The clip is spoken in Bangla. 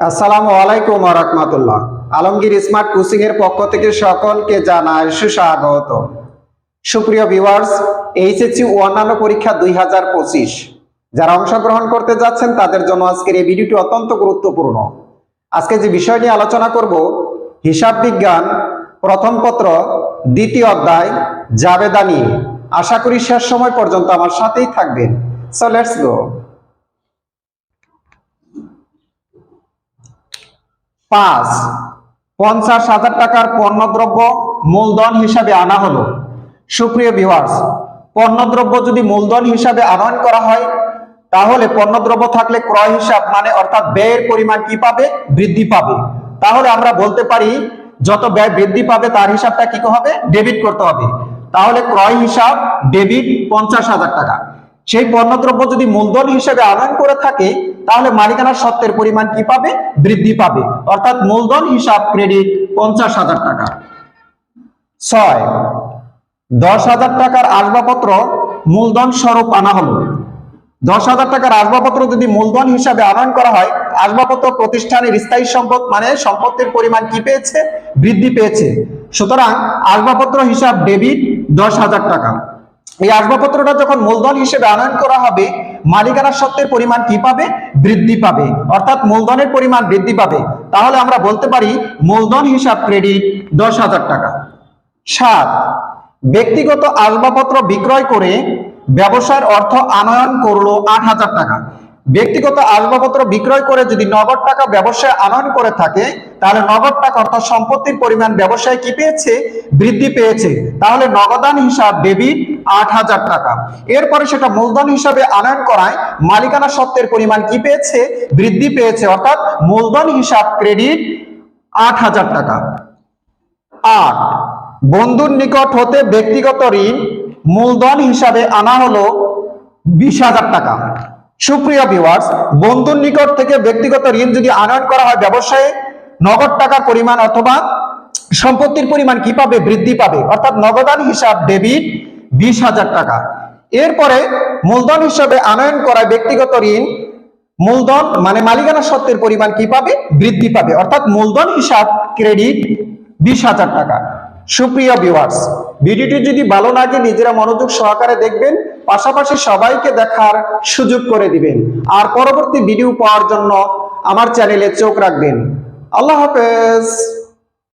আসসালামু আলাইকুম রহমতুল্লাহ। আলমগীর স্মার্ট কোচিং এর পক্ষ থেকে সকলকে জানাই সুস্বাগত। সুপ্রিয় ভিউয়ার্স, এইচএসসি অন্যান্য পরীক্ষা দুই হাজার পঁচিশ। যারা অংশগ্রহণ করতে যাচ্ছেন, তাদের জন্য আজকের এই ভিডিওটি অত্যন্ত গুরুত্বপূর্ণ। আজকে যে বিষয় নিয়ে আলোচনা করব, হিসাব বিজ্ঞান, প্রথম পত্র, দ্বিতীয় অধ্যায়, জাবেদা নিয়ে। আশা করি শেষ সময় পর্যন্ত আমার সাথেই থাকবেন। সো লেটস গো পাঁচ। পঞ্চাশ হাজার টাকার পণ্যদ্রব্য মূলধন হিসাবে আনা হলো। সুপ্রিয় ভিউয়ার্স পণ্যদ্রব্য যদি মূলধন হিসাবে আনয়ন করা হয়, তাহলে পণ্যদ্রব্য থাকলে ক্রয় হিসাব মানে অর্থাৎ ব্যয়ের পরিমাণ কি পাবে? বৃদ্ধি পাবে। তাহলে আমরা বলতে পারি, যত ব্যয় বৃদ্ধি পাবে, তার হিসাবটা কি হবে? ডেবিট করতে হবে। তাহলে ক্রয় হিসাব ডেবিট পঞ্চাশ হাজার টাকা। সেই পণ্যদ্রব্য যদি মূলধন হিসেবে আনয়ন করে থাকে তাহলে মালিকানার সত্ত্বের পরিমাণ কি পাবে? বৃদ্ধি পাবে। অর্থাৎ মূলধন হিসাব ক্রেডিট পঞ্চাশ হাজার টাকা। ছয়, দশ হাজার টাকার আসবাবপত্র মূলধন স্বরূপ আনা হলো। দশ হাজার টাকার আসবাবপত্র যদি মূলধন হিসাবে আনয়ন করা হয়, আসবাবপত্র প্রতিষ্ঠানের স্থায়ী সম্পদ মানে সম্পত্তির পরিমাণ কি পেয়েছে? বৃদ্ধি পেয়েছে। সুতরাং আসবাবপত্র হিসাব ডেবিট দশ হাজার টাকা। এই আসবাবপত্রটা যখন মূলধন হিসেবে আনয়ন করা হবে, মালিকানার সত্ত্বের পরিমাণ কি পাবে? বৃদ্ধি পাবে। অর্থাৎ মূলধনের পরিমাণ বৃদ্ধি পাবে। তাহলে আমরা বলতে পারি, মূলধন হিসাব ক্রেডিট দশ হাজার টাকা। সাত, ব্যক্তিগত আসবাবপত্র বিক্রয় করে ব্যবসার অর্থ আনয়ন করল আট হাজার টাকা। ব্যক্তিগত আসবাবপত্র বিক্রয় করে যদি নগদ টাকা ব্যবসায় আনয়ন করে থাকে, তাহলে নগদ টাকা অর্থাৎ সম্পত্তির পরিমাণ ব্যবসায় কি পেয়েছে? বৃদ্ধি পেয়েছে। তাহলে নগদান হিসাব ডেবিট আট হাজার টাকা। এরপরে সেটা মূলধন হিসাবে আনয়ন করায় মালিকানা সত্ত্বের পরিমাণ কি পেয়েছে? বৃদ্ধি পেয়েছে। অর্থাৎ মূলধন হিসাব ক্রেডিট আট হাজার টাকা। আট বন্ধুর নিকট হতে ব্যক্তিগত ঋণ মূলধন হিসাবে আনা হলো বিশ হাজার টাকা। সুপ্রিয় ভিউয়ার্স বন্ধুর নিকট থেকে ব্যক্তিগত ঋণ যদি আনয়ন করা হয় ব্যবসায়ে, নগদ টাকার পরিমাণ অথবা সম্পত্তির পরিমাণ কি পাবে? বৃদ্ধি পাবে। অর্থাৎ নগদান হিসাব ডেবিট বিশ হাজার টাকা। এরপরে মূলধন হিসাবে আনয়ন করায় ব্যক্তিগত ঋণ, মূলধন মানে মালিকানা সত্ত্বের পরিমাণ কি পাবে? বৃদ্ধি পাবে। অর্থাৎ মূলধন হিসাব ক্রেডিট বিশ হাজার টাকা। সুপ্রিয় ভিউয়ার্স ভিডিওটি যদি ভালো লাগে, নিজেরা মনোযোগ সহকারে দেখবেন। পাশাপাশি সবাইকে দেখার সুযোগ করে দিবেন। আর পরবর্তী ভিডিও পাওয়ার জন্য আমার চ্যানেলে চোখ রাখবেন। আল্লাহ হাফেজ।